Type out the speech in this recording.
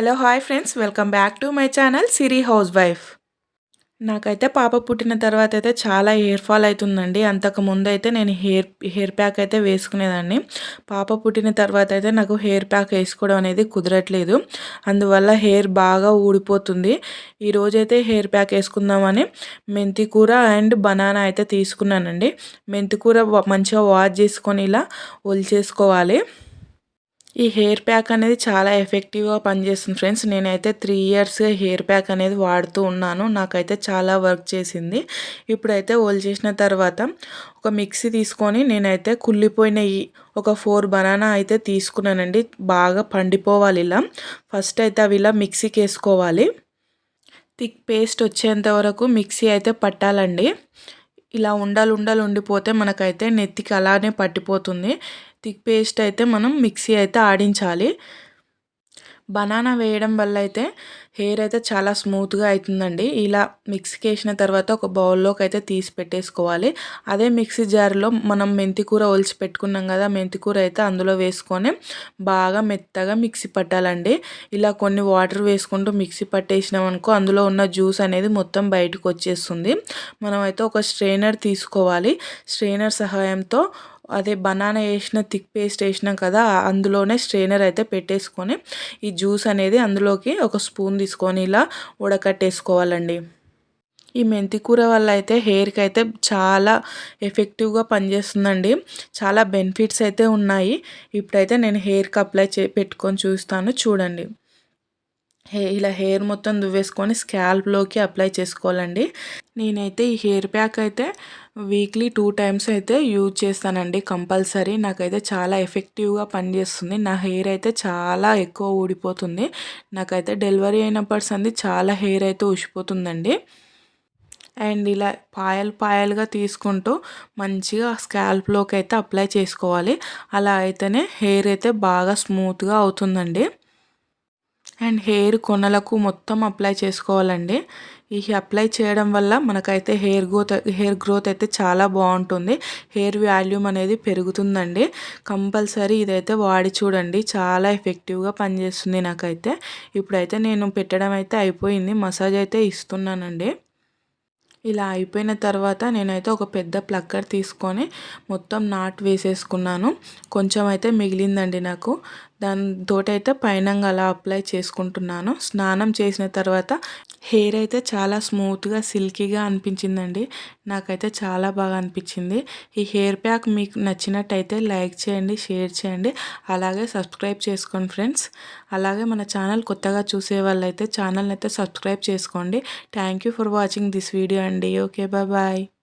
Hello hi friends. Welcome back to my channel Siri housewife నాకైతే పాప పుట్టిన తర్వాత అయితే చాలా హెయిర్ ఫాల్ అవుతుందండి అంతకు ముందు అయితే నేను హెయిర్ హెయిర్ ప్యాక్ అయితే వేసుకునేదాన్ని. పాప పుట్టిన తర్వాత అయితే నాకు హెయిర్ ప్యాక్ వేసుకోవడం అనేది కుదరట్లేదు. అందువల్ల హెయిర్ బాగా ఊడిపోతుంది. ఈరోజైతే హెయిర్ ప్యాక్ వేసుకుందామని మెంతి కూర అండ్ బనానా అయితే తీసుకున్నానండి. మెంతి కూర మంచిగా వాష్ చేసుకొని ఇలా ఒలిచేసుకోవాలి. ఈ హెయిర్ ప్యాక్ అనేది చాలా ఎఫెక్టివ్గా పనిచేస్తుంది ఫ్రెండ్స్. నేనైతే త్రీ ఇయర్స్గా హెయిర్ ప్యాక్ అనేది వాడుతూ ఉన్నాను. నాకైతే చాలా వర్క్ చేసింది. ఇప్పుడైతే ఓల్ చేసిన తర్వాత ఒక మిక్సీ తీసుకొని నేనైతే కుళ్ళిపోయిన ఒక ఫోర్ బనానా అయితే తీసుకున్నానండి. బాగా పండిపోవాలి ఇలా. ఫస్ట్ అయితే అవి ఇలా మిక్సీకి వేసుకోవాలి. థిక్ పేస్ట్ వచ్చేంత వరకు మిక్సీ అయితే పట్టాలండి. ఇలా ఉండలు ఉండలు ఉండిపోతే మనకైతే నెత్తికి అలానే పట్టిపోతుంది. థిక్ పేస్ట్ అయితే మనం మిక్సీ అయితే ఆడించాలి. బనానా వేయడం వల్ల అయితే హెయిర్ అయితే చాలా స్మూత్గా అవుతుందండి ఇలా మిక్సీకి వేసిన తర్వాత ఒక బౌల్లోకి అయితే తీసి పెట్టేసుకోవాలి. అదే మిక్సీ జార్లో మనం మెంతి కూర ఒలిచి పెట్టుకున్నాం కదా మెంతి కూర అయితే అందులో వేసుకొని బాగా మెత్తగా మిక్సీ పట్టాలండి. ఇలా కొన్ని వాటర్ వేసుకుంటూ మిక్సీ పట్టేసినాం అనుకో అందులో ఉన్న జ్యూస్ అనేది మొత్తం బయటకు వచ్చేస్తుంది. మనమైతే ఒక స్ట్రెయినర్ తీసుకోవాలి. స్ట్రెయినర్ సహాయంతో అదే బనానా వేసిన థిక్ పేస్ట్ వేసినాం కదా అందులోనే స్ట్రెయినర్ అయితే పెట్టేసుకొని ఈ జ్యూస్ అనేది అందులోకి ఒక స్పూన్ తీసుకొని ఇలా ఉడకట్టేసుకోవాలండి. ఈ మెంతి కూర వల్ల అయితే హెయిర్కి అయితే చాలా ఎఫెక్టివ్గా పనిచేస్తుందండి. చాలా బెనిఫిట్స్ అయితే ఉన్నాయి. ఇప్పుడైతే నేను హెయిర్కి అప్లై చే పెట్టుకొని చూస్తాను. చూడండి. హే ఇలా హెయిర్ మొత్తం దువ్వేసుకొని స్కాల్ప్లోకి అప్లై చేసుకోవాలండి. నేనైతే ఈ హెయిర్ ప్యాక్ అయితే వీక్లీ టూ టైమ్స్ అయితే యూజ్ చేస్తానండి కంపల్సరీ. నాకైతే చాలా ఎఫెక్టివ్గా పనిచేస్తుంది. నా హెయిర్ అయితే చాలా ఎక్కువ ఊడిపోతుంది. నాకైతే డెలివరీ అయినప్పటి సంది చాలా హెయిర్ అయితే ఊసిపోతుందండి. అండ్ ఇలా పాయలు పాయలుగా తీసుకుంటూ మంచిగా స్కాల్ప్లోకి అయితే అప్లై చేసుకోవాలి. అలా అయితేనే హెయిర్ అయితే బాగా స్మూత్గా అవుతుందండి. అండ్ హెయిర్ కొనలకు మొత్తం అప్లై చేసుకోవాలండి. ఈ అప్లై చేయడం వల్ల మనకైతే హెయిర్ గ్రోత్ హెయిర్ గ్రోత్ అయితే చాలా బాగుంటుంది. హెయిర్ వాల్యూమ్ అనేది పెరుగుతుందండి. కంపల్సరీ ఇదైతే వాడి చూడండి. చాలా ఎఫెక్టివ్గా పనిచేస్తుంది నాకైతే. ఇప్పుడైతే నేను పెట్టడం అయితే అయిపోయింది. మసాజ్ అయితే ఇస్తున్నానండి. ఇలా అయిపోయిన తర్వాత నేనైతే ఒక పెద్ద ప్లక్కర్ తీసుకొని మొత్తం నాట్ వేసేసుకున్నాను. కొంచెం అయితే మిగిలిందండి నాకు. దానితోటైతే పైన అలా అప్లై చేసుకుంటున్నాను. స్నానం చేసిన తర్వాత హెయిర్ అయితే చాలా స్మూత్గా సిల్కీగా అనిపించిందండి. నాకైతే చాలా బాగా అనిపించింది. ఈ హెయిర్ ప్యాక్ మీకు నచ్చినట్టయితే లైక్ చేయండి షేర్ చేయండి. అలాగే సబ్స్క్రైబ్ చేసుకోండి ఫ్రెండ్స్. అలాగే మన ఛానల్ కొత్తగా చూసే వాళ్ళైతే ఛానల్ని అయితే సబ్స్క్రైబ్ చేసుకోండి. Thank for watching this video అండి. Okay bye.